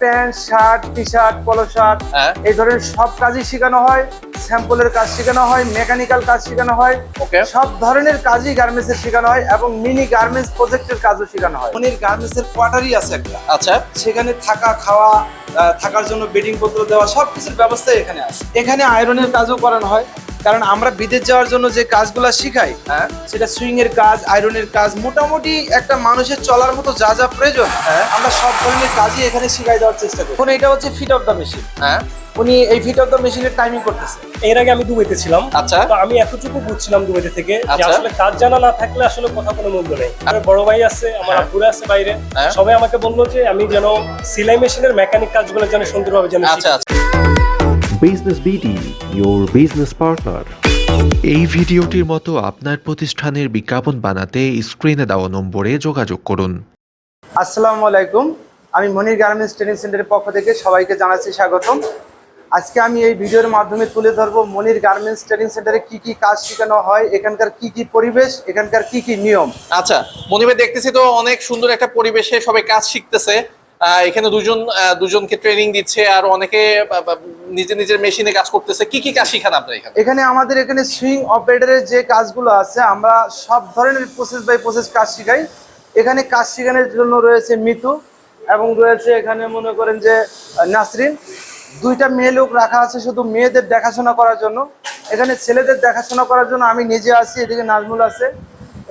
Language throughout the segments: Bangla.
Pant shirt T shirt polo shirt হ্যাঁ। এই ধরনের সব কাজই শেখানো হয়। স্যাম্পলের কাজ শেখানো হয় মেকানিক্যাল কাজ শেখানো হয়. সব ধরনের কাজই গার্মেন্টস এর শেখানো হয় এবং মিনি গার্মেন্টস প্রজেক্টের কাজও শেখানো হয়। মনির গার্মেন্টস এর কোয়ার্টারই আছে একটা। আচ্ছা। সেখানে থাকা খাওয়া থাকার জন্য বেডিং পত্র দেওয়া সব কিছুর ব্যবস্থা এখানে আছে। এখানে আয়রনের কাজও করানো হয়। কারণ আমরা বিদেশ যাওয়ার জন্য যে কাজগুলো শিখাই হ্যাঁ সেটা সুইং এর কাজ আয়রনের কাজ মোটামুটি একটা মানুষের চলার মতো যা যা প্রয়োজন হ্যাঁ। আমরা সব ধরনের কাজই এখানে শিখাই দেওয়ার চেষ্টা করি এখন এটা হচ্ছে ফিট অফ দ্য মেশিন হ্যাঁ উনি এই ফিট অফ দ্য মেশিনের টাইমিং করতেছে এর আগে আমি দুবাইতে ছিলাম আচ্ছা। তো আমি এতটুকু বুঝছিলাম দুবাইতে থেকে যে আচ্ছা। আসলে কাজ জানা না থাকলে আসলে কথা কোনো মূল্য নেই আমার বড় ভাই আছে আমার হ্যাঁ। আব্বুরা আছে বাইরে। সবাই আমাকে বলল যে আমি যেন সেলাই মেশিনের মেকানিক কাজগুলো যেন সুন্দরভাবে যেন আচ্ছা আচ্ছা business BD your business partner এই ভিডিওটির মতো আপনার প্রতিষ্ঠানের বিজ্ঞাপন বানাতে স্ক্রিনে দেওয়া নম্বরে যোগাযোগ করুন। আসসালামু আলাইকুম। আমি মনির গার্মেন্টস ট্রেনিং সেন্টারের পক্ষ থেকে সবাইকে জানাচ্ছি স্বাগতম। আজকে আমি এই ভিডিওর মাধ্যমে তুলে ধরবো মনির গার্মেন্টস ট্রেনিং সেন্টারে কি কি কাজ শেখানো হয় এখানকার কি কি পরিবেশ এখানকার কি কি নিয়ম। আচ্ছা মনিবে দেখতেছি তো অনেক সুন্দর একটা পরিবেশে সবাই কাজ শিখতেছে। এখানে দুজন দুজনকে ট্রেনিং দিচ্ছে আর অনেকে বা নিজের মেশিনে কাজ করতেছে। কি কি কাজ শিখান আপনার এখানে? এখানে আমাদের এখানে সুইং অপারেটরের যে কাজগুলো আছে, আমরা সব ধরনের প্রসেস বাই প্রসেস কাজ শিখাই। এখানে কাজ শেখানোর জন্য রয়েছে মিতু এবং রয়েছে এখানে মনে করেন যে নাসরিন। দুইটা মেয়ে লোক রাখা আছে শুধু মেয়েদের দেখাশোনা করার জন্য। এখানে ছেলেদের দেখাশোনা করার জন্য আমি নিজে আছি, এদিকে নাজমুল আছে।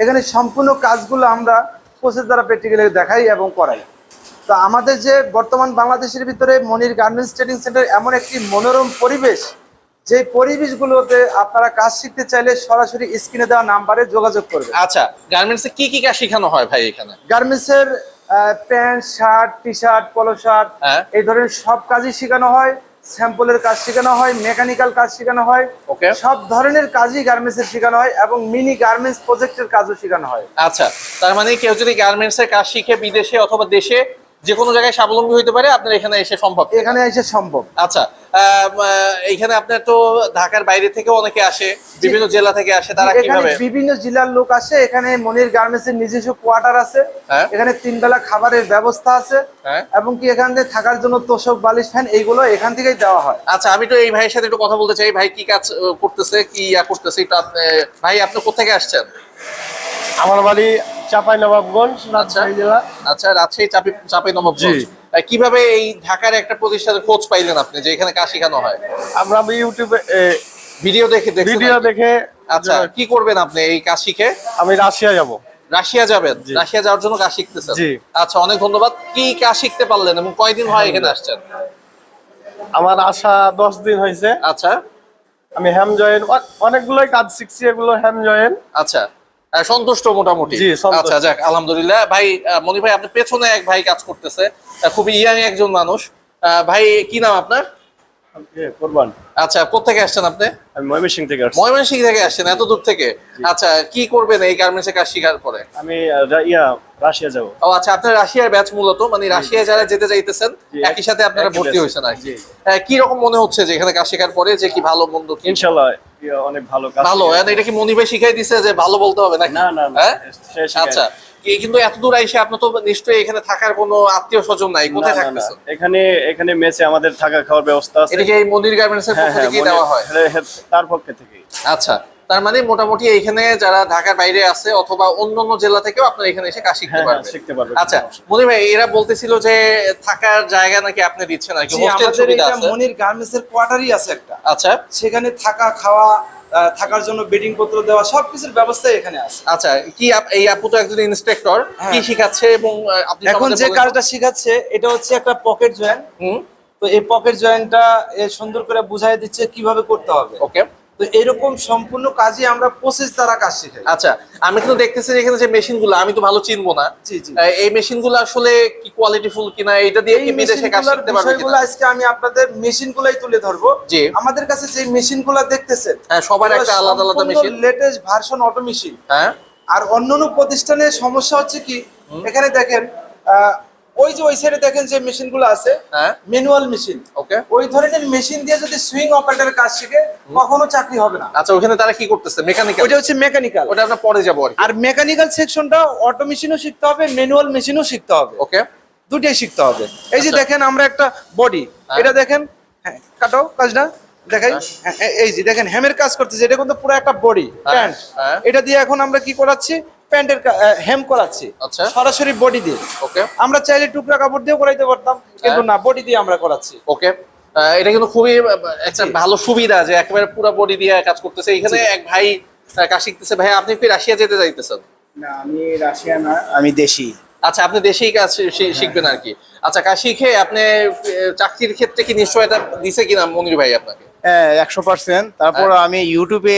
এখানে সম্পূর্ণ কাজগুলো আমরা প্রসেস দ্বারা প্র্যাকটিক্যালি দেখাই এবং করাই। তো আমাদের যে বর্তমান বাংলাদেশের ভিতরে মনির গার্মেন্টস ট্রেনিং সেন্টার এমন একটি মনোরম পরিবেশ যে পরিবেশগুলোতে আপনারা কাজ শিখতে চাইলে সরাসরি স্ক্রিনে দেওয়া নাম্বারে যোগাযোগ করবেন। আচ্ছা গার্মেন্টসে কি কি কাজ শেখানো হয় ভাই এখানে? গার্মেন্টস এর pant shirt T shirt polo shirt হ্যাঁ। এই ধরনের সব কাজই শেখানো হয়। স্যাম্পলের কাজ শেখানো হয় মেকানিক্যাল কাজ শেখানো হয়। Okay. সব ধরনের কাজই গার্মেন্টস এর শেখানো হয় এবং মিনি গার্মেন্টস প্রজেক্টের কাজও শেখানো হয়। আচ্ছা তার মানে কেউ যদি গার্মেন্টস এর কাজ শিখে বিদেশে অথবা দেশে যে কোনো জায়গায় স্বাবলম্বী হইতে পারে আপনার এখানে এসে সম্ভব। এখানে এসে সম্ভব। আচ্ছা আহ, আহ, আপনার তো ঢাকার বাইরে থেকে অনেকে আসে বিভিন্ন জেলা থেকে আসে তারা কীভাবে? বিভিন্ন জেলার লোক আসে এখানে মনির গার্মেন্টস এর নিজস্ব কোয়ার্টার আছে হ্যাঁ। এখানে তিন বেলা খাবারের ব্যবস্থা আছে হ্যাঁ। এবং কি এখানে থাকার জন্য তোষক বালিশ ফ্যান এইগুলো এখান থেকেই দেওয়া হয়। আচ্ছা আমি তো এই ভাইয়ের সাথে একটু কথা বলতে চাই ভাই কি কাজ করতেছে কি ইয়া করতেছে আপনি ভাই আপনি কোথেকে আসছেন? আমার বাড়ি চাপাই নবাবগঞ্জ আচ্ছা। রাজশাহী জেলা আচ্ছা রাজশাহী চাপি চাপে নবাবগঞ্জ কীভাবে এই ঢাকার একটা প্রতিষ্ঠানের খোঁজ পাইলেন আপনি যে এখানে কাজ শেখানো হয়? আমরা আমি ইউটিউবে ভিডিও দেখে ভিডিও দেখে আচ্ছা কি করবেন আপনি এই কাজ শিখে আমি রাশিয়া যাব। রাশিয়া যাবেন? রাশিয়া যাওয়ার জন্য কাজ শিখতেছেন। আচ্ছা অনেক ধন্যবাদ। কি কাজ শিখতে পারলেন এবং কয়দিন হয় এখানে আসছেন? আমার আসা দশ দিন হয়েছে। আচ্ছা। আমি হ্যাম জয়েন অনেকগুলোই কাজ শিখছি এগুলো হ্যাম জয়েন আচ্ছা। সন্তুষ্ট মোটামুটি। আচ্ছা যাক আলহামদুলিল্লাহ। ভাই মনি ভাই আপনার পেছনে এক ভাই কাজ করতেছে। খুবই ইয়াং একজন মানুষ। ভাই কি নাম আপনার? করবান। আচ্ছা কোথেকে আসছেন আপনি? আমি ময়মনসিং থেকে আসছি। থেকে আসছেন এত দূর থেকে? আচ্ছা কি করবেন এই গার্মেন্টসে কাজ শিখার পরে? আমি ইয়া রাশিয়া যাব। ও আচ্ছা আপনার রাশিয়ার ব্যাচ মূলত মানে রাশিয়া যারা যেতে চাইতেছেন একই সাথে আপনারা ভর্তি হয়েছেন আর কি। রকম মনে হচ্ছে যে এখানে কাজ শেখার পরে যে কি ভালো মন্দ ইনশাল্লাহ অনেক ভালো কাজ ভালো এটা কি মনি ভাই শিখাই দিছে যে ভালো বলতে হবে নাকি? না না না হ্যাঁ? আচ্ছা কিন্তু এত দূর আইসে আপনার তো নিশ্চয়ই এখানে থাকার কোনো আত্মীয় স্বজন নাই কোথায়। থাকতেছেন? এখানে এখানে মেসে আমাদের থাকা খাওয়ার ব্যবস্থা আছে। এটা কি এই মন্দির গার্মেন্টস এর হ্যাঁ পক্ষ হ্যাঁ থেকে দেওয়া হ্যাঁ, তার পক্ষে থেকে আচ্ছা তার মানে মোটামুটি এখানে যারা ঢাকার বাইরে আছে অথবা অন্য অন্য জেলা থেকেও আপনারা এখানে এসে কাজ শিখতে হ্যাঁ, হ্যাঁ, পারবেন। শিখতে পারবে আচ্ছা মনি ভাই এরা বলতেছিল যে থাকার জায়গা নাকি আপনি দিচ্ছেন নাকি হোস্টেল সুবিধা আছে? মনির গার্মেন্টস এর কোয়ার্টারই আছে একটা। আচ্ছা। সেখানে থাকা খাওয়া থাকার জন্য বেডিং পত্র দেওয়া সবকিছুর ব্যবস্থা এখানে আছে। আচ্ছা কি এই আপু তো একজন ইন্সপেক্টর হ্যাঁ। কি শিখাচ্ছে এবং আপনি এখন যে কাজটা শিখাচ্ছে এটা হচ্ছে একটা পকেট জয়েন্ট হুম। তো এই পকেট জয়েন্টটা সুন্দর করে বুঝাই দিচ্ছে কীভাবে করতে হবে। ওকে তো এরকম সম্পূর্ণ কাজই আমরা প্রসেস দ্বারা কাজ শিখাই। আচ্ছা আমি কিন্তু দেখতেছি এখানে যে মেশিনগুলো আমি তো ভালো চিনবো না। এই মেশিনগুলো আসলে কি কোয়ালিটি ফুল কিনা এটা দিয়ে কি বিদেশে কাজ শিখতে পারবে বিষয়গুলো? আজকে আমি আপনাদের মেশিন গুলাই তুলে ধরবো। জি। আমাদের কাছে যে মেশিনগুলা দেখতেছেন হ্যাঁ সবার একটা আলাদা আলাদা machine. Latest version auto machine হ্যাঁ। আর অন্যান্য প্রতিষ্ঠানের সমস্যা হচ্ছে কি এখানে দেখেন আহ, ওই যে ওই সাইডে দেখেন যে মেশিনগুলো আছে হ্যাঁ। Manual machine okay. ওই ধরনের মেশিন দিয়ে যদি সুইং অপারেটরের কাজ শিখে কখনো চাকরি হবে না। আচ্ছা ওখানে তারা কি করতেছে? মেকানিক্যাল ওইটা হচ্ছে মেকানিক্যাল ওটা আমরা পরে যাব আর মেকানিক্যাল সেকশনটা অটো মেশিনও শিখতে হবে ম্যানুয়াল মেশিনও শিখতে হবে। ওকে। দুটাই শিখতে হবে। এই যে আচ্ছা। দেখেন আমরা একটা বডি হ্যাঁ। এটা দেখেন হ্যাঁ কাটো কাজটা দেখাই। হ্যাঁ, এই যে দেখেন হ্যামের কাজ করতেছে এটা কিন্তু পুরো একটা বডি হ্যাঁ, প্যান্ট হ্যাঁ। এটা দিয়ে এখন আমরা কি করাচ্ছি? প্যান্টের হেম করাচ্ছি আচ্ছা। সরাসরি বডি দিয়ে। ওকে আমরা চাইলে টুকরা কাপড় দিয়েও করাইতে পারতাম কিন্তু হ্যাঁ। না বডি দিয়ে আমরা করাচ্ছি। ওকে এটা কিন্তু খুবই একটা ভালো সুবিধা যে একেবারে পুরো বডি দিয়ে কাজ করতেছে। এখানে এক ভাই কাজ শিখতেছে। ভাই আপনি কি রাশিয়া যেতে চাইতেছেন? না আমি রাশিয়া না আমি দেশি। আচ্ছা আপনি দেশেই কাজ শি- শিখবেন আর কি। আচ্ছা কাজ শিখে আপনি চাকরির ক্ষেত্রে কি নিশ্চয়তা দিছে কিনা মনির ভাই আপনাকে? হ্যাঁ একশো পার্সেন্ট তারপর আমি ইউটিউবে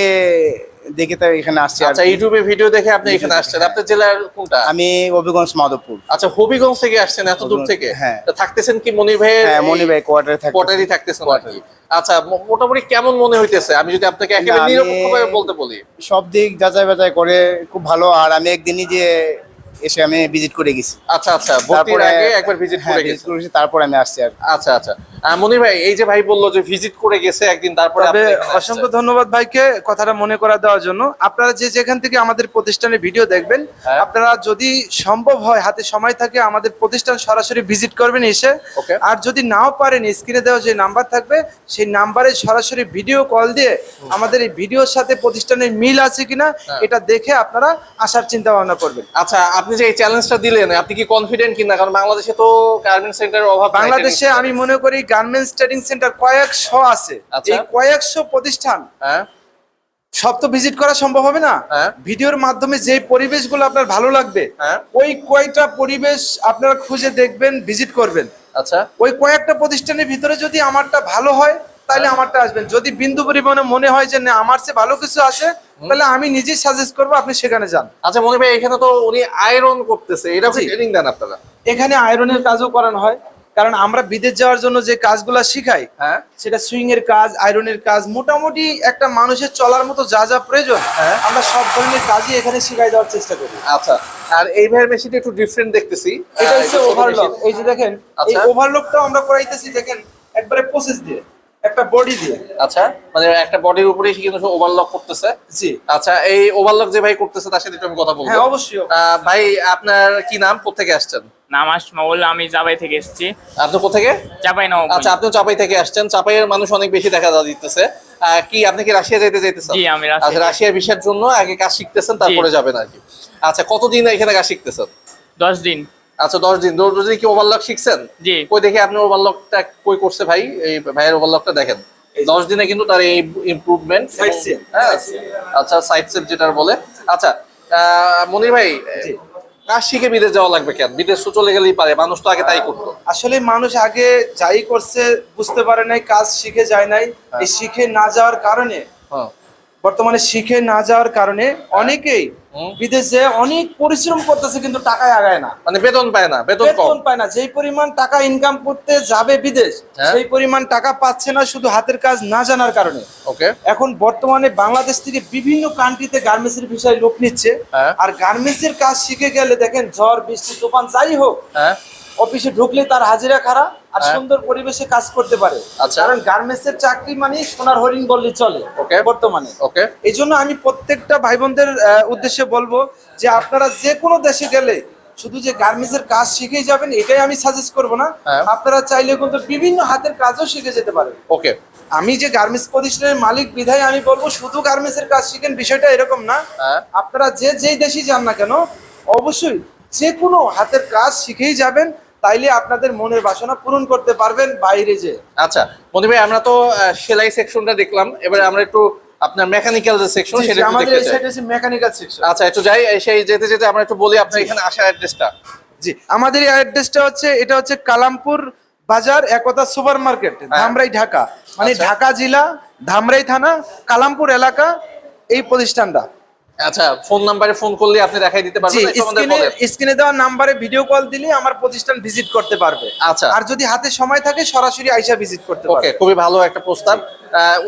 দেখে তো এখানে আসছি আচ্ছা ইউটিউবে ভিডিও দেখে আপনি এখানে আসছেন। আপনার জেলার কোনটা? আমি হবিগঞ্জ মাধবপুর। আচ্ছা হবিগঞ্জ থেকে আসছেন এত দূর থেকে? হ্যাঁ। থাকতেছেন কি মনি ভাই হ্যাঁ মনি ভাই কোয়ার্টারে থাকি কোয়ার্টারই থাকতেছেন কোয়ার্টারে আচ্ছা মোটামুটি কেমন মনে হইতেছে? আমি যদি আপনাকে একেবারে নিরপেক্ষভাবে বলতে বলি। সব দিক যাচাই বাছাই করে খুব ভালো। আর আমি একদিনই যে এসে আমি ভিজিট করে গেছি। আচ্ছা আচ্ছা ভর্তির আগে একবার ভিজিট হ্যাঁ করে ভিজিট করেছি তারপর আমি আসছি আর আচ্ছা আচ্ছা। মনির ভাই এই যে ভাই বলল যে ভিজিট করে গেছে একদিন তারপরে আপনি অসংখ্য ধন্যবাদ ভাইকে কথাটা মনে করা দেওয়ার জন্য। আপনারা যে যেখান থেকে আমাদের প্রতিষ্ঠানের ভিডিও দেখবেন হ্যাঁ। আপনারা যদি সম্ভব হয় হাতে সময় থাকে আমাদের প্রতিষ্ঠান সরাসরি ভিজিট করবেন এসে। আর যদি নাও পারেন স্ক্রিনে দেওয়া যে নাম্বার থাকবে সেই নাম্বারে সরাসরি ভিডিও কল দিয়ে আমাদের এই ভিডিওর সাথে প্রতিষ্ঠানের মিল আছে কিনা হ্যাঁ। এটা দেখে আপনারা আসার চিন্তা ভাবনা করবেন। আচ্ছা আপনি যে এই চ্যালেঞ্জটা দিলেন আপনি কি কনফিডেন্ট কিনা? কারণ বাংলাদেশে তো গার্মেন্টস সেন্টারের অভাব বাংলাদেশে আমি মনে করি গার্মেন্টস ট্রেনিং সেন্টার কয়েকশো আছে। আচ্ছা। এই কয়েকশো প্রতিষ্ঠান হ্যাঁ। সব তো ভিজিট করা সম্ভব হবে না? হ্যাঁ। ভিডিওর মাধ্যমে যে পরিবেশগুলো আপনার ভালো লাগবে হ্যাঁ। ওই কয়টা পরিবেশ আপনারা খুঁজে দেখবেন ভিজিট করবেন। আচ্ছা। ওই কয়েকটা প্রতিষ্ঠানের ভিতরে যদি আমারটা ভালো হয় তাহলে হ্যাঁ। আমারটা আসবেন। যদি বিন্দু পরিমাণে মনে হয় যে না আমার চেয়ে ভালো কিছু আছে তাহলে আমি নিজেই সাজেস্ট করব আপনি সেখানে যান। আচ্ছা মনে ভাই এখানে তো উনি আয়রন করতেছে। এটা। ট্রেনিং দেন আপনারা। এখানে আয়রনের কাজও করানো হয় কারণ আমরা বিদেশ যাওয়ার জন্য যে কাজগুলো শিখাই হ্যাঁ। সেটা সুইং এর কাজ আয়রনের কাজ মোটামুটি একটা মানুষের চলার মতো যা যা প্রয়োজন হ্যাঁ। আমরা সব ধরনের কাজই এখানে শিখাই দেওয়ার চেষ্টা করি। আচ্ছা আর এই ভাইয়ের মেশিনটা একটু ডিফারেন্ট দেখতেছি। এটা হচ্ছে ছোট ওভারলক এই যে দেখেন এই আচ্ছা। ওভারলকটাও আমরা করাইতেছি দেখেন একবারে প্রসেস দিয়ে। একটা বডি দিয়ে। আচ্ছা মানে একটা বডির উপরেই সে কিন্তু ওভারলক করতেছে। জি। আচ্ছা এই ওভারলক যে ভাই করতেছে তার সাথে একটু আমি কথা বলব। হ্যাঁ অবশ্যই আহ, ভাই আপনার কি নাম? কোথেকে আসছেন? নাম আমি জাবাই থেকে এসেছি। আপনি কোথেকে চাপাই নাও আচ্ছা আপনি চাপাই থেকে আসছেন। চাপাইয়ের মানুষ অনেক বেশি দেখা দিতেছে। আহ, কি আপনি কি রাশিয়া যেতে চাইতেছেন? জি, আমি রাশিয়া। আচ্ছা রাশিয়ার ভিসার জন্য আগে কাজ শিখতেছেন তারপরে যাবেন আর কি। আচ্ছা কতদিন এখানে কাজ শিখতেছেন? দশ দিন। আচ্ছা দশ দিন। দশ দিন কি ওভারলক শিখছেন? জি। কই দেখে আপনি ওভারলকটা কই করছে ভাই? এই ভাইয়ের ওভারলকটা দেখেন। দশ দিনে কিন্তু তার এই ইমপ্রুভমেন্ট হ্যাঁ। আচ্ছা সাইড স্টেপ যেটা বলে। আচ্ছা আহ, মনির ভাই কাজ শিখে বিদেশ যাওয়া লাগবে কেন? বিদেশ তো চলে গেলেই পারে মানুষ তো আগে তাই করতো। আসলে মানুষ আগে যাই করছে বুঝতে পারে নাই কাজ শিখে যায় নাই। এই শিখে না যাওয়ার কারণে হ্যাঁ। বর্তমানে শিখে না যাওয়ার কারণে অনেকেই বিদেশে অনেক পরিশ্রম করতেছে কিন্তু টাকায় আগায় না। মানে বেতন পায় না বেতন বেতন পায় না। যেই পরিমাণ টাকা ইনকাম করতে যাবে বিদেশ হ্যাঁ। সেই পরিমাণ টাকা পাচ্ছে না শুধু হাতের কাজ না জানার কারণে। ওকে। এখন বর্তমানে বাংলাদেশ থেকে বিভিন্ন কান্ট্রিতে গার্মেন্টসের বিষয়ে লোক নিচ্ছে। হ্যাঁ। আর গার্মেন্টসের কাজ শিখে গেলে দেখেন ঝড় বৃষ্টি তুফান যাই হোক হ্যাঁ। অফিসে ঢুকলে তার হাজিরা খাড়া আর হ্যাঁ। সুন্দর পরিবেশে কাজ করতে পারে আচ্ছা। কারণ গার্মেন্টস এর চাকরি মানে সোনার হরিণ বললে চলে. বর্তমানে ওকে এই জন্য আমি প্রত্যেকটা ভাই বোনদের উদ্দেশ্যে বলব যে আপনারা যে কোনো দেশে গেলে শুধু যে গার্মেন্টস এর কাজ শিখেই যাবেন এটাই আমি সাজেস্ট করব না হ্যাঁ। আপনারা চাইলে কিন্তু বিভিন্ন হাতের কাজও শিখে যেতে পারেন ওকে আমি যে গার্মেন্টস প্রতিষ্ঠানের মালিক বিধায় আমি বলব শুধু গার্মেন্টস এর কাজ শিখেন বিষয়টা এরকম না হ্যাঁ। আপনারা যে যেই দেশই যান না কেন অবশ্যই যে কোনো হাতের কাজ শিখেই যাবেন তাইলে আপনাদের মনের বাসনা পূরণ করতে পারবেন বাইরে যে। আচ্ছা মনির ভাই আমরা তো সেলাই সেকশনটা দেখলাম। এবারে আমরা একটু আপনার মেকানিক্যাল যে সেকশন সেটা আমাদের এই সাইডে হচ্ছে মেকানিক্যাল সেকশন আচ্ছা একটু যাই এই সেই যেতে যেতে আমরা একটু বলি আপনার এখানে আসার অ্যাড্রেসটা জি আমাদের এই অ্যাড্রেসটা হচ্ছে এটা হচ্ছে কালামপুর বাজার একতা সুপার মার্কেট ধামরাই ঢাকা। মানে আচ্ছা। ঢাকা জেলা ধামরাই থানা কালামপুর এলাকা এই প্রতিষ্ঠানটা। আচ্ছা ফোন নাম্বারে ফোন করলে আপনি দেখাই দিতে পারবেন স্ক্রিনে। স্ক্রিনে দেওয়া নাম্বারে ভিডিও কল দিলে আমার প্রতিষ্ঠান ভিজিট করতে পারবে আচ্ছা। আর যদি হাতে সময় থাকে সরাসরি আইসা ভিজিট করতে ওকে খুবই ভালো একটা প্রস্তাব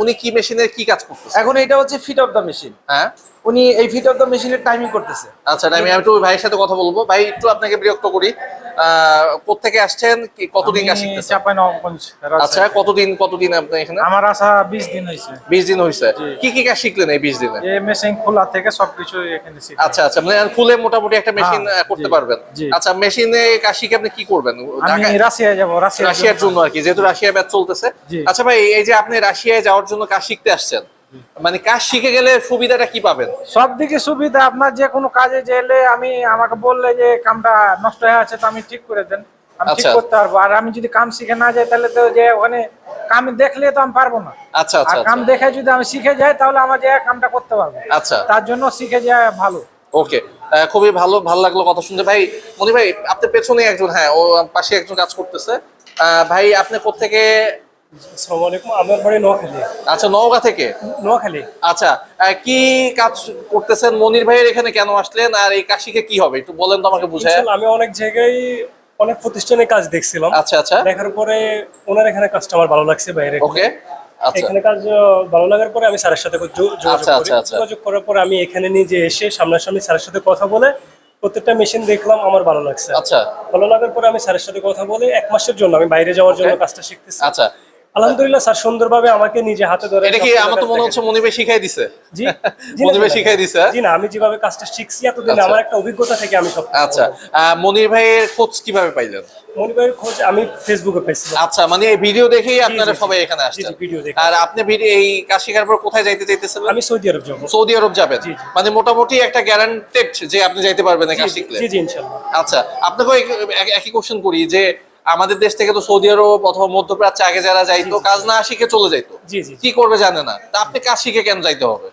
উনি কি মেশিনের কি কাজ করতেছে? এখন এটা হচ্ছে ফিট অফ দ্য মেশিন। হ্যাঁ? উনি এই ফিট অফ দ্য মেশিনের টাইমিং করতেছে। আচ্ছা আমি আমি একটু ভাইয়ের সাথে কথা বলব। ভাই একটু আপনাকে বিরক্ত করি। আহ, কোত্থেকে আসছেন? কি কতদিন শিখতেছেন? চাপাই নবাবগঞ্জ আচ্ছা কতদিন কতদিন আপনি এখানে? আমার আসা বিশ দিন হয়েছে। বিশ দিন হয়েছে। কি কি কাজ শিখলেন এই বিশ দিনে? এই মেশিন খোলা থেকে সবকিছু এখানে শিখি আচ্ছা আচ্ছা মানে ফুলে মোটামুটি একটা মেশিন হ্যাঁ, করতে পারবেন। আচ্ছা মেশিনে কাজ শিখে আপনি কি করবেন? আমি রাশিয়ায় যাব রাশিয়া রাশিয়ার জন্য। আর কি যেহেতু রাশিয়া ব্যাচ চলতেছে। আচ্ছা ভাই এই যে আপনি রাশিয়ায় যাওয়ার জন্য কাজ শিখতে আসছেন। মানে কাজ শিখে গেলে সুবিধাটা কি পাবেন? সব দিকে সুবিধা আপনার যে কোনো কাজে গেলে আমি আমাকে বললে যে কামটা নষ্ট হয়ে আছে তো আমি ঠিক করে দেন। আমি ঠিক আচ্ছা। করতে পারব। আর আমি যদি কাম শিখে না যাই তাহলে তো যে ওখানে কাম দেখলে তো আমি পারব না। আচ্ছা আর আচ্ছা। কাম আচ্ছা। দেখে যদি আমি শিখে যাই তাহলে আমার যে কামটা করতে পারব। আচ্ছা। তার জন্য শিখে যাওয়া ভালো। ওকে। খুবই ভালো ভালো লাগল কথা শুনতে ভাই মনি ভাই আপনার পেছনে একজন হ্যাঁ ও পাশে একজন কাজ করতেছে। ভাই আপনি কোত্থেকে আসসালামু আলাইকুম আমার বাড়ি নোয়াখালী। আচ্ছা নওগাঁ থেকে? নোয়াখালী। আচ্ছা কি কাজ করতেছেন? মনির ভাইয়ের এখানে কেন আসলেন? আর এই কাজ শিখে কি হবে? একটু বলেন তো আমাকে বুঝায়। আমি অনেক জায়গায় অনেক প্রতিষ্ঠানে কাজ দেখছিলাম। আচ্ছা আচ্ছা। দেখার পরে ওনার এখানে কাজটা আমার ভালো লাগছে বাইরে। ওকে আচ্ছা। এখানে কাজ ভালো লাগার পরে আমি স্যারের সাথে যোগাযোগ আচ্ছা, আচ্ছা। যোগাযোগ করার পরে আমি এখানে নিজে এসে সামনাসামনি স্যারের সাথে কথা বলে প্রত্যেকটা মেশিন দেখলাম আমার ভালো লাগছে। আচ্ছা। ভালো লাগার পরে আমি স্যারের সাথে কথা বলে এক মাসের জন্য আমি বাইরে যাওয়ার জন্য কাজটা শিখতেছি। আচ্ছা। আলহামদুলিল্লাহ স্যার সুন্দরভাবে আমাকে নিজে হাতে ধরে এটা কি আমার তো মনে হচ্ছে মনির ভাই শিখাই দিছে জি মনির না। শিখাই দিছে হ্যাঁ? জি না আমি যেভাবে কাজটা শিখছি এতদিন আচ্ছা। আমার একটা অভিজ্ঞতা থেকে আমি সব আচ্ছা মনির ভাইয়ের খোঁজ কীভাবে পাইলেন মনি ভাইয়ের খোঁজ আমি ফেসবুকে পেয়েছিলাম আচ্ছা মানে এই ভিডিও দেখেই আপনারা। সবাই এখানে আসছেন জি, ভিডিও দেখে। আর আপনি ভিডিও এই কাজ শেখার পর কোথায় যাইতে চাইতেছিলেন আমি সৌদি আরব যাব সৌদি আরব যাবেন। মানে মোটামুটি একটা গ্যারান্টেড যে আপনি যাইতে পারবেন কাজ শিখলে জি জি ইনশাল্লাহ আচ্ছা আপনাকে একই কোশ্চেন করি যে আমাদের দেশ থেকে তো সৌদি আরব অথবা মধ্যপ্রাচ্যে আগে যারা যাইতো কাজ না শিখে চলে যাইতো জি, জি। কি করবে জানে না তা আপনি কাজ শিখে কেন যাইতে হবে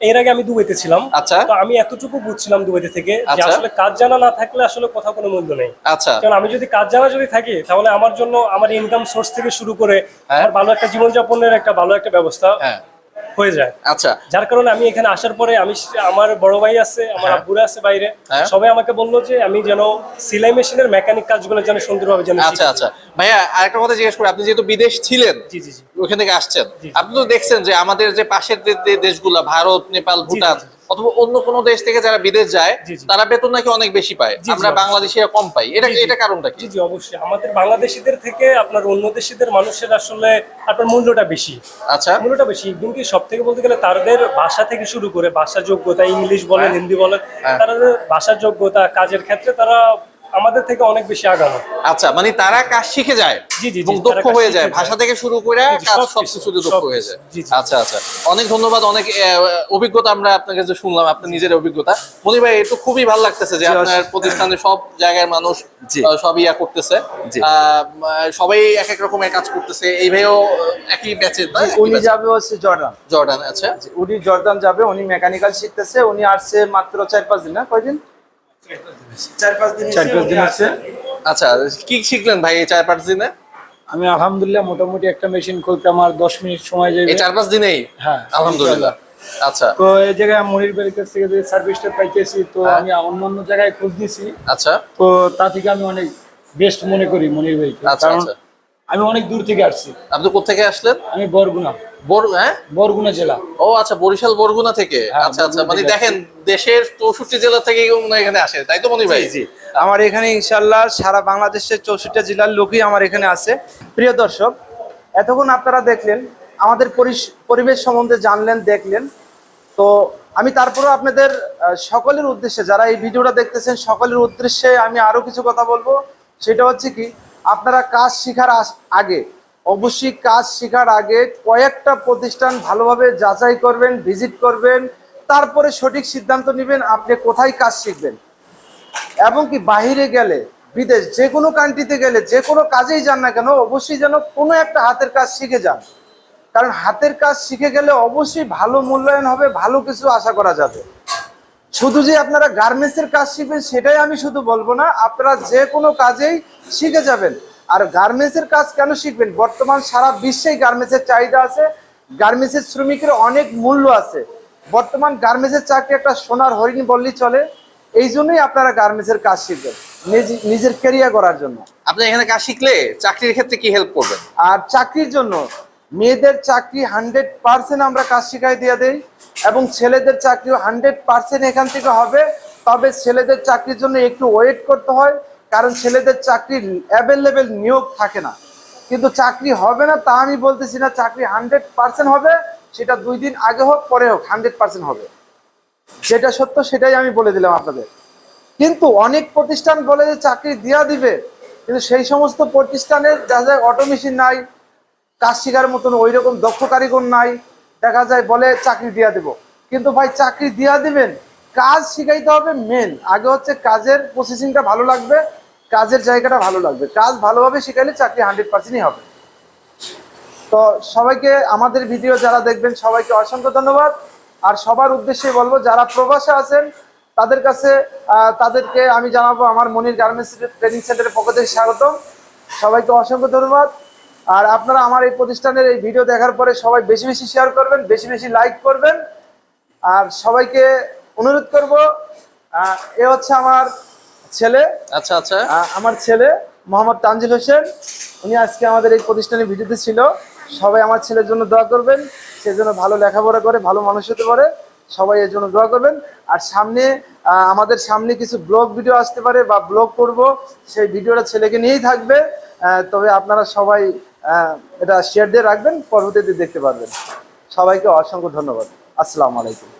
এর আগে আমি দুবাইতে ছিলাম আচ্ছা। তো আমি এতটুকু বুঝছিলাম দুবাইতে থেকে যে আচ্ছা। আসলে কাজ জানা না থাকলে আসলে কোথাও কোনো মূল্য নেই আচ্ছা কারণ আমি যদি কাজ জানা যদি থাকি তাহলে আমার জন্য আমার ইনকাম সোর্স থেকে শুরু করে হ্যাঁ। আমার ভালো একটা জীবনযাপনের একটা ভালো একটা ব্যবস্থা হ্যাঁ যায়। আচ্ছা। যার কারণে আমি এখানে আসার পরে আমি আমার বড় ভাই আছে আমার হ্যাঁ। আব্বুরা আছে বাইরে। হ্যাঁ। সবাই আমাকে বলল যে আমি যেন সেলাই মেশিনের মেকানিক কাজগুলো যেন সুন্দরভাবে যেন আচ্ছা আচ্ছা। ভাইয়া আরেকটা কথা জিজ্ঞেস করি আপনি যেহেতু বিদেশ ছিলেন জি জি জি। ওখান থেকে আসছেন আপনি তো দেখছেন যে আমাদের যে পাশের যে দেশগুলা ভারত নেপাল ভুটান। অথবা অন্য কোনো দেশ থেকে যারা বিদেশ যায়। তারা বেতন নাকি অনেক বেশি পায়। আমরা বাংলাদেশে বাংলাদেশিরা কম পাই। এটা। এটা কারণটা কি? জি অবশ্যই। আমাদের বাংলাদেশিদের থেকে আপনার অন্য দেশিদের মানুষের আসলে আপনার মূল্যটা বেশি। আচ্ছা। মূল্যটা বেশি। কিন্তু সব থেকে বলতে গেলে তাদের ভাষা থেকে শুরু করে ভাষা যোগ্যতা ইংলিশ বলেন হ্যাঁ। হিন্দি বলেন তারা তাদের ভাষার যোগ্যতা কাজের ক্ষেত্রে তারা আমাদের থেকে অনেক বেশি আগানো। আচ্ছা মানে তারা কাজ শিখে যায় জি, জি, দক্ষ হয়ে যায়। ভাষা থেকে শুরু করে কাজ সবকিছু, সবকিছুতে দক্ষ হয়ে যায়। আচ্ছা আচ্ছা। অনেক ধন্যবাদ। অনেক অভিজ্ঞতা আমরা আপনার কাছে শুনলাম আপনার নিজের অভিজ্ঞতা। মনি ভাই এটা খুবই ভালো লাগতেছে যে আপনার প্রতিষ্ঠানে সব জায়গার মানুষ জি। সব ইয়া করতেছে। আহ, সবাই এক এক রকমের কাজ করতেছে। এই ভাইও একই ব্যাচের না উনি যাবে হচ্ছে জর্ডান। জর্ডান আচ্ছা। উনি জর্ডান যাবে উনি মেকানিক্যাল শিখতেছে। উনি আসছে মাত্র চার পাঁচ দিন না? কয়দিন? চার পাঁচ দিন চার পাঁচ দিন আসছে আচ্ছা কি শিখলেন ভাই এই চার পাঁচ দিনে? আমি আলহামদুলিল্লাহ মোটামুটি একটা মেশিন খুলতে আমার দশ মিনিট সময় যাবে। এই চার পাঁচ দিনেই? হ্যাঁ, আলহামদুলিল্লাহ। আচ্ছা। তো এই জায়গায় মনির ভাইয়ের কাছ থেকে যে সার্ভিসটা পাইতেছি তো হ্যাঁ। আমি অন্য অন্য জায়গায় খোঁজ নিছি। আচ্ছা। তো তা থেকে আমি অনেক বেস্ট মনে করি মনির ভাইকে। আচ্ছা, কারণ আচ্ছা। আমি অনেক দূর থেকে আসছি। আপনি কোথেকে আসলেন? আমি বরগুনা। বর বরগুনা জেলা। ও আচ্ছা বরিশাল বরগুনা থেকে। হ্যাঁ, আচ্ছা আচ্ছা মানে দেখেন দেশের চৌষট্টি জেলা থেকে এখানে আসে তাই তো মনি ভাই? জি আমার এখানে ইনশাল্লাহ সারা বাংলাদেশের চৌষট্টি জেলার লোকই আমার এখানে আছে। প্রিয় দর্শক এতক্ষণ আপনারা দেখলেন আমাদের পরিবেশ সম্বন্ধে জানলেন দেখলেন। তো আমি তারপরেও আপনাদের সকলের উদ্দেশ্যে যারা এই ভিডিওটা দেখতেছেন সকলের উদ্দেশ্যে আমি আরও কিছু কথা বলব। সেটা হচ্ছে কি আপনারা কাজ শেখার আগে অবশ্যই কাজ শেখার আগে কয়েকটা প্রতিষ্ঠান ভালোভাবে যাচাই করবেন ভিজিট করবেন, তারপরে সঠিক সিদ্ধান্ত নেবেন আপনি কোথায় কাজ শিখবেন। এবং কি বাহিরে গেলে, বিদেশ, যে কোনো কান্ট্রিতে গেলে, যে কোনো কাজেই যান না কেন, অবশ্যই যেন কোনো একটা হাতের কাজ শিখে যান। কারণ হাতের কাজ শিখে গেলে অবশ্যই ভালো মূল্যায়ন হবে, ভালো কিছু আশা করা যাবে। শুধু যে আপনারা গার্মেন্টসের কাজ শিখবেন, সেটাই আমি শুধু বলব না, আপনারা যে কোনো কাজেই শিখে যাবেন। আর গার্মেন্টসের কাজ কেন শিখবেন? বর্তমান সারা বিশ্বেই গার্মেন্টসের চাহিদা আছে। গার্মেন্টসের শ্রমিকের অনেক মূল্য আছে। বর্তমান গার্মেন্টসের চাকরি একটা সোনার হরিণ বললেই চলে। এই জন্যই আপনারা গার্মেন্টসের কাজ শিখবেন নিজ- নিজের ক্যারিয়ার করার জন্য। আপনি এখানে কাজ শিখলে চাকরির ক্ষেত্রে কি হেল্প করবেন? আর চাকরির জন্য মেয়েদের চাকরি হান্ড্রেড পার্সেন্ট আমরা কাজ শিখাই দিয়ে দেই এবং ছেলেদের চাকরিও হান্ড্রেড পার্সেন্ট এখান থেকে হবে। তবে ছেলেদের চাকরির জন্য একটু ওয়েট করতে হয়। কারণ ছেলেদের চাকরির অ্যাভেলেবেল নিয়োগ থাকে না। কিন্তু চাকরি হবে না তা আমি বলতেছি না, চাকরি হান্ড্রেড পার্সেন্ট হবে, সেটা দুই দিন আগে হোক, পরে হোক হান্ড্রেড পার্সেন্ট হবে। যেটা সত্য সেটাই আমি বলে দিলাম আপনাদের। কিন্তু অনেক প্রতিষ্ঠান বলে যে চাকরি দেওয়া দিবে, কিন্তু সেই সমস্ত প্রতিষ্ঠানের দেখা যায় অটো মেশিন নাই, কাজ শেখার মতন ওই রকম দক্ষ কারিগর নাই, দেখা যায় বলে চাকরি দিয়া দেব। কিন্তু ভাই, চাকরি দিয়া দিবেন, কাজ শিখাইতে হবে মেন আগে হচ্ছে কাজের প্রসেসিংটা ভালো লাগবে কাজের জায়গাটা ভালো লাগবে। কাজ ভালোভাবে শিখাইলে চাকরি হান্ড্রেড পার্সেন্টই হবে। তো সবাইকে, আমাদের ভিডিও যারা দেখবেন, সবাইকে অসংখ্য ধন্যবাদ। আর সবার উদ্দেশ্যে বলব, যারা প্রবাসে আছেন, তাদের কাছে তাদেরকে আমি জানাব, আমার মনির গার্মেন্টস ট্রেনিং সেন্টারের পক্ষ থেকে স্বাগতম। সবাইকে অসংখ্য ধন্যবাদ। আর আপনারা আমার এই প্রতিষ্ঠানের এই ভিডিও দেখার পরে সবাই বেশি বেশি শেয়ার করবেন, বেশি বেশি লাইক করবেন। আর সবাইকে অনুরোধ করব এ হচ্ছে আমার ছেলে। আচ্ছা আচ্ছা। আমার ছেলে মোহাম্মদ তানজিল হোসেন। উনি আজকে আমাদের এই প্রতিষ্ঠানে ভিডিওতে ছিল। সবাই আমার ছেলের জন্য দোয়া করবেন। সে যেন ভালো লেখাপড়া করে ভালো মানুষ হতে পারে। সবাই এর জন্য দোয়া করবেন। আর সামনে আমাদের সামনে কিছু ব্লগ ভিডিও আসতে পারে বা ব্লগ করব। সেই ভিডিওটা ছেলেকে নিয়েই থাকবে। তবে আপনারা সবাই এটা শেয়ার দিয়ে রাখবেন। পরবর্তীতে দেখতে পারবেন। সবাইকে অসংখ্য ধন্যবাদ। আসসালামু আলাইকুম।